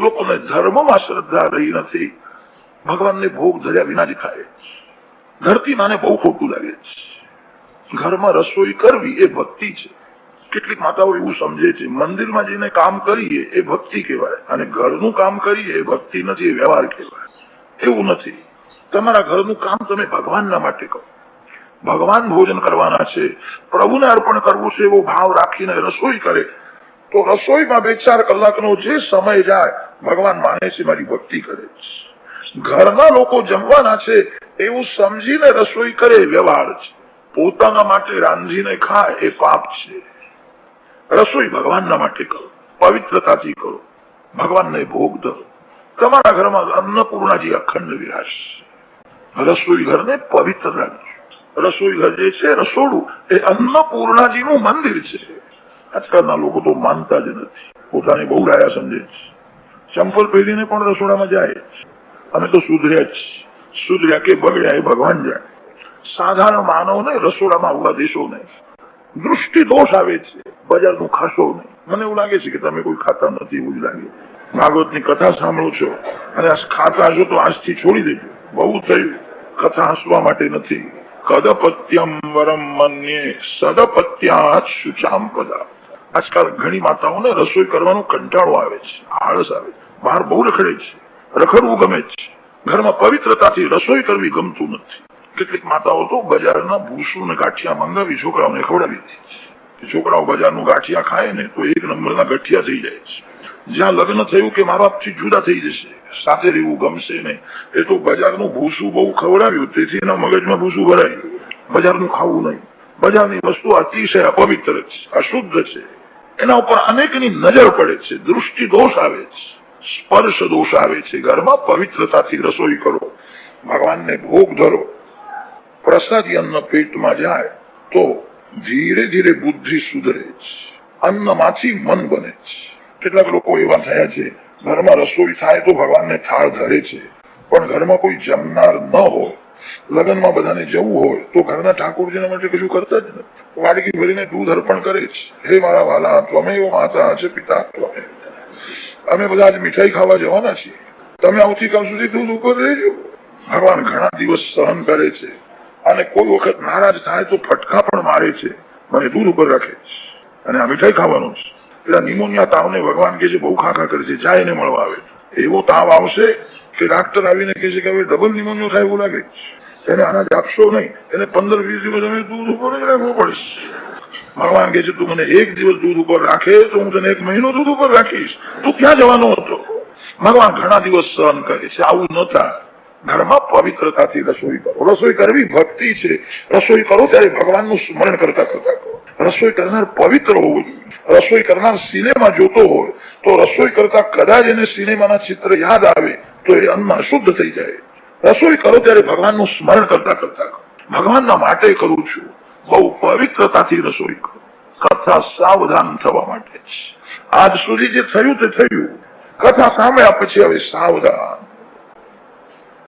લોકોને ધર્મમાં શ્રદ્ધા રહી નથી. ભગવાનને ભોગ ધર્યા વિના જ ખાય. ધરતી માને બહુ ખોટું લાગે છે. ઘરમાં રસોઈ કરવી એ ભક્તિ છે. કેટલીક માતાઓ એવું સમજે છે, મંદિરમાં જઈને કામ કરીએ એ ભક્તિ કહેવાય અને ઘરનું કામ કરીએ એ ભક્તિ નથી, એ વ્યવહાર કહેવાય. એવું નથી. તમારા ઘરનું કામ તમે ભગવાનના માટે કરો. ભગવાન ભોજન કરવાના છે, પ્રભુને અર્પણ કરવું છે એવો ભાવ રાખીને રસોઈ કરે. તો રસોઈમાં બે ચાર કલાકનો જે સમય જાય, ભગવાન માને છે, મારી ભક્તિ કરે છે. ઘરના લોકો જમવાના છે, એવું સમજીને રસોઈ કરે વ્યવહાર છે. પોતાના માટે રાંધીને ખાય, એ પાપ છે. રસોઈ ભગવાનના માટે કરો, પવિત્રતાથી કરો, ભગવાનને ભોગ ધરો. તમારા ઘરમાં અન્નપૂર્ણાજી અખંડ વિરાશ રસોઈ ઘરને પવિત્ર રાખજો. રસોઈ ઘર જે છે, રસોડું, એ અન્નપૂર્ણાજીનું મંદિર છે. આજકાલના લોકો તો માનતા જ નથી. પોતાને બહુ ડાયા સમજે છે. ચંપલ પહેરીને પણ રસોડામાં જાય અમે તો સુધર્યા જ સુધર્યા કે બગડ્યા એ ભગવાન જાય સાધારણ માનવને રસોડામાં આવડા દેશો નહીં. દૃષ્ટિ દોષ આવે છે. બજારનું ખાશો નહીં. મને એવું લાગે છે કે તમે કોઈ ખાતા નથી એવું જ લાગે. ભાગવતની કથા સાંભળો છો અને ખાતા હશો તો આજથી છોડી દેજો. બહુ થયું. કથા હસવા માટે નથી. કદપત્યમ વરમ મન્યે સદપત્યા શુચામ પદા આજકાલ ઘણી માતાઓને રસોઈ કરવાનો કંટાળો આવે છે, આળસ આવે બહાર બહુ રખડે છે. રખડવું ગમે છે. ઘરમાં પવિત્રતાથી રસોઈ કરવી ગમતું નથી. કેટલીક માતાઓ તો બજારના ભૂસું ને ગાંઠિયા મંગાવી છોકરાઓને ખવડાવી દે છે. છોકરાઓ બજારનું ગાંઠિયા ખાય ને તો એક નંબરના ગઠિયા થઈ જાય છે. જ્યાં લગ્ન થયું કે મા બાપથી જુદા થઈ જશે, સાથે રહેવું ગમશે ને, એ તો બજારનું ભૂસું બહુ ખવડાવ્યું, તેથી એના મગજમાં ભૂસું ભરાયું. બજારનું ખાવું નહીં. બજારની વસ્તુ અતિશય અપવિત્ર છે, અશુદ્ધ છે. એના ઉપર અનેકની નજર પડે છે, દૃષ્ટિ દોષ આવે છે, સ્પર્શ દોષ આવે છે, ઘરમાં પવિત્રતાથી રસોઈ કરો, ભગવાનને ભોગ ધરો, પ્રસાદી અન્ન પેટમાં જાય તો ધીરે ધીરે બુદ્ધિ સુધરે છે, અન્નમાંથી મન બને છે. કેટલાક લોકો એવા થયા છે, ઘરમાં રસોઈ થાય તો ભગવાનને થાળ ધરે છે, પણ ઘરમાં કોઈ જમનાર ન હોય. લગ્નમાં બધાને જવું હોય તો ઘરના ઠાકોરજીના માટે કશું કરતા જ નથી. વાડકી ભરીને દૂધ અર્પણ કરે છે. હે મારા વાલા ત્વમેવ માતા છે, પિતા ત્વમેવ અમે બધા મીઠાઈ ખાવા જવાના છીએ. તમે આવતીકાલ સુધી દૂધ ઉપર રહેજો. ભગવાન ઘણા દિવસ સહન કરે છે. અને કોઈ વખત નારાજ થાય તો ફટકા પણ મારે છે. મને દૂધ ઉપર રાખે છે. અને આ મીઠાઈ ખાવાનું છે. એટલે નિમોનિયા તાવને ભગવાન કે છે, બહુ ખાખા કરે છે. જાય એને મળવા આવે. એવો તાવ આવશે કે ડાક્ટર આવીને કહે છે કે હવે ડબલ નિમોનિયો થાય એવું લાગે એને અનાજ આપશો નહીં. એને પંદર, વીસ દિવસ અમે દૂધ ઉપર જ રાખવું પડશે. ભગવાન કહે છે, તું મને એક દિવસ દૂધ ઉપર રાખે તો હું તને એક મહિનો દૂધ ઉપર રાખીશ. તું ક્યાં જવાનો હતો? ભગવાન ઘણા દિવસ સહન કરે છે. આવું ન થાય. ઘરમાં પવિત્રતાથી રસોઈ કરો. રસોઈ કરવી ભક્તિ છે. રસોઈ કરો ત્યારે ભગવાનનું સ્મરણ કરતા કરતા કરો. રસોઈ કરનાર પવિત્ર હોવું જોઈએ. રસોઈ કરનાર સિનેમા જોતો હોય તો રસોઈ કરતા કદાચ એને સિનેમાના ચિત્ર યાદ આવે. તો એ અન્ન અશુદ્ધ થઈ જાય. રસોઈ કરો ત્યારે ભગવાનનું સ્મરણ કરતા કરતા કરો ભગવાનના માટે કરું છું. બહુ પવિત્રતાથી રસોઈ કરો. કથા સાવધાન થવા માટે આજ સુધી જે થયું તે થયું. કથા સામે આપે છે હવે સાવધાન.